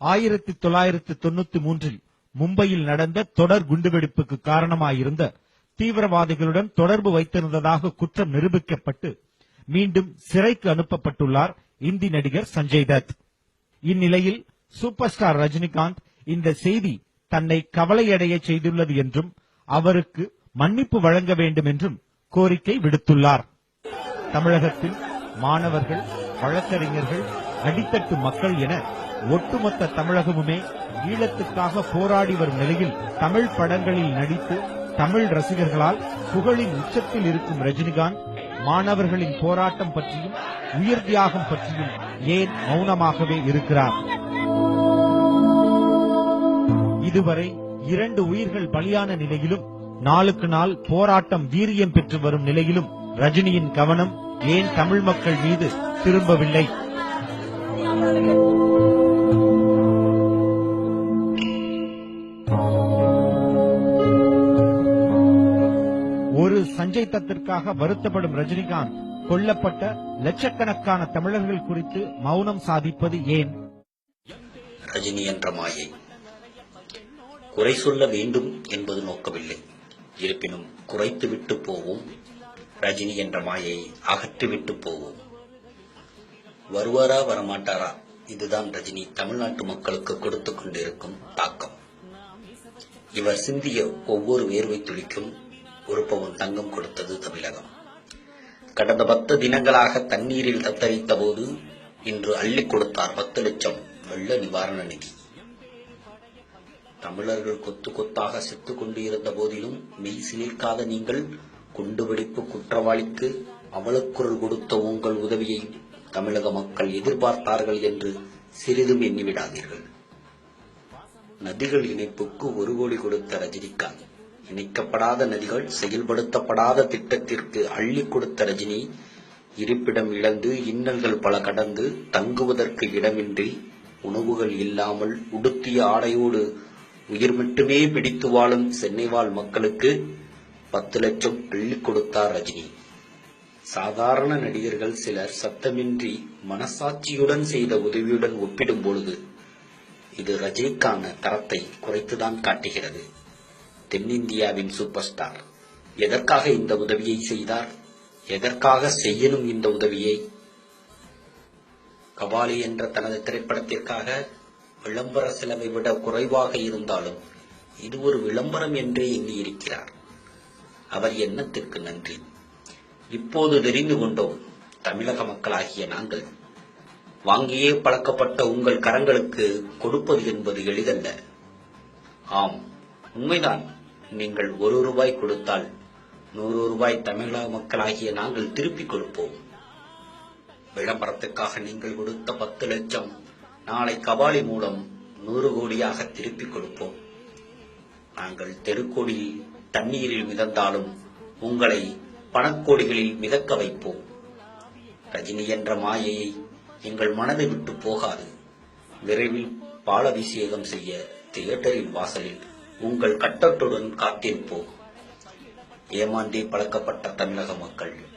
ஆயிரத்தி தொள்ளாயிரத்தி தொண்ணூத்தி மூன்றில் மும்பையில் நடந்த தொடர் குண்டுவெடிப்புக்கு காரணமாயிருந்த தீவிரவாதிகளுடன் தொடர்பு வைத்திருந்ததாக குற்றம் நிரூபிக்கப்பட்டு மீண்டும் சிறைக்கு அனுப்பப்பட்டுள்ளார் இந்தி நடிகர் சஞ்சய் தத். இந்நிலையில் சூப்பர் ஸ்டார் ரஜினிகாந்த் இந்த செய்தி தன்னை கவலையடைய செய்துள்ளது என்றும் அவருக்கு மன்னிப்பு வழங்க வேண்டும் என்றும் கோரிக்கை விடுத்துள்ளார். தமிழகத்தில் மாணவர்கள் வழக்கறிஞர்கள் அடித்தட்டு மக்கள் என ஒட்டுமொத்த தமிழகமுமே ஈழத்துக்காக போராடி வரும் நிலையில் தமிழ் படங்களில் நடித்து தமிழ் ரசிகர்களால் புகழின் உச்சத்தில் இருக்கும் ரஜினிகாந்த் மாணவர்களின் போராட்டம் பற்றியும் உயிர் தியாகம் பற்றியும் ஏன் மௌனமாகவே இருக்கிறார்? இதுவரை இரண்டு உயிர்கள் பலியான நிலையிலும் நாளுக்கு நாள் போராட்டம் வீரியம் பெற்று வரும் நிலையிலும் ரஜினியின் கவனம் ஏன் தமிழ் மக்கள் மீது திரும்பவில்லை? திரு சஞ்சய் தத்திற்காக வருத்தப்படும் ரஜினிகாந்த் கொல்லப்பட்ட லட்சக்கணக்கான தமிழர்கள் குறித்து மௌனம் சாதிப்பது ஏன்? ரஜினி என்ற மாயை குறை சொல்ல வேண்டும் என்பது நோக்கமில்லை இருப்பினும் குறைத்து விட்டு போவோம். ரஜினி என்ற மாயை அகற்றிவிட்டு போவோம். வருவாரா வரமாட்டாரா? இதுதான் ரஜினி தமிழ்நாட்டு மக்களுக்கு கொடுத்து கொண்டிருக்கும் தாக்கம். இவர் சிந்திய ஒவ்வொரு வேர்வை துளிக்கும் ஒரு பவுன் தங்கம் கொடுத்தது தமிழகம். கடந்த பத்து தினங்களாக தண்ணீரில் தத்தளித்த போது இன்று அள்ளி கொடுத்தார் பத்து லட்சம் வெள்ள நிவாரண நிதி. தமிழர்கள் கொத்து கொத்தாக செத்துக் கொண்டிருந்த போதிலும் மெய் சிலிர்க்காத நீங்கள் குண்டுவெடிப்பு குற்றவாளிக்கு அமலக்குரல் கொடுத்த உங்கள் உதவியை தமிழக மக்கள் எதிர்பார்த்தார்கள் என்று சிறிதும் எண்ணிவிடாதீர்கள். நதிகள் இணைப்புக்கு ஒரு கோடி கொடுத்த ரஜினிகாந்த். இணைக்கப்படாத நதிகள் செயல்படுத்தப்படாத திட்டத்திற்கு அள்ளி கொடுத்த ரஜினி இருப்பிடம் இழந்து இன்னல்கள் பல கடந்து தங்குவதற்கு இடமின்றி உணவுகள் இல்லாமல் உடுத்திய ஆடையோடு உயிர் மட்டுமே பிடித்து வாழும் சென்னை வாழ் மக்களுக்கு பத்து லட்சம் அள்ளி கொடுத்தார் ரஜினி. சாதாரண நடிகர்கள் சிலர் சத்தமின்றி மனசாட்சியுடன் செய்த உதவியுடன் ஒப்பிடும் பொழுது இது ரஜினிக்கான தரத்தை குறைத்துதான் காட்டுகிறது. தென்னிந்தியாவின் சூப்பர் ஸ்டார் எதற்காக இந்த உதவியை செய்தார்? எதற்காக செய்யணும் இந்த உதவியை? கபாலி என்ற தனது திரைப்படத்திற்காக விளம்பர செலவை விட குறைவாக இருந்தாலும் இது ஒரு விளம்பரம் என்றே எண்ணியிருக்கிறார். அவர் எண்ணத்திற்கு நன்றி. இப்போது தெரிந்து கொண்டோம் தமிழக மக்களாகிய நாங்கள். வாங்கியே பழக்கப்பட்ட உங்கள் கரங்களுக்கு கொடுப்பது என்பது எளிதல்ல. ஆம் உண்மைதான். நீங்கள் ஒரு ரூபாய் கொடுத்தால் நூறு ரூபாய் தமிழக மக்களாகிய நாங்கள் திருப்பிக் கொடுப்போம். விளம்பரத்துக்காக நீங்கள் கொடுத்த பத்து லட்சம் நாளை கபாலி மூலம் நூறு கோடியாக திருப்பிக் கொடுப்போம். நாங்கள் தெருக்கோடியில் தண்ணீரில் மிதந்தாலும் உங்களை பணக்கோடிகளில் மிதக்க வைப்போம். ரஜினி என்ற மாயையை எங்கள் மனதை விட்டு போகாது. விரைவில் பாலபிஷேகம் செய்ய தியேட்டரின் வாசலில் உங்கள் கட்டத்துடன் காத்திருப்போம். ஏமாந்தி பழக்கப்பட்ட தமிழக மக்கள்.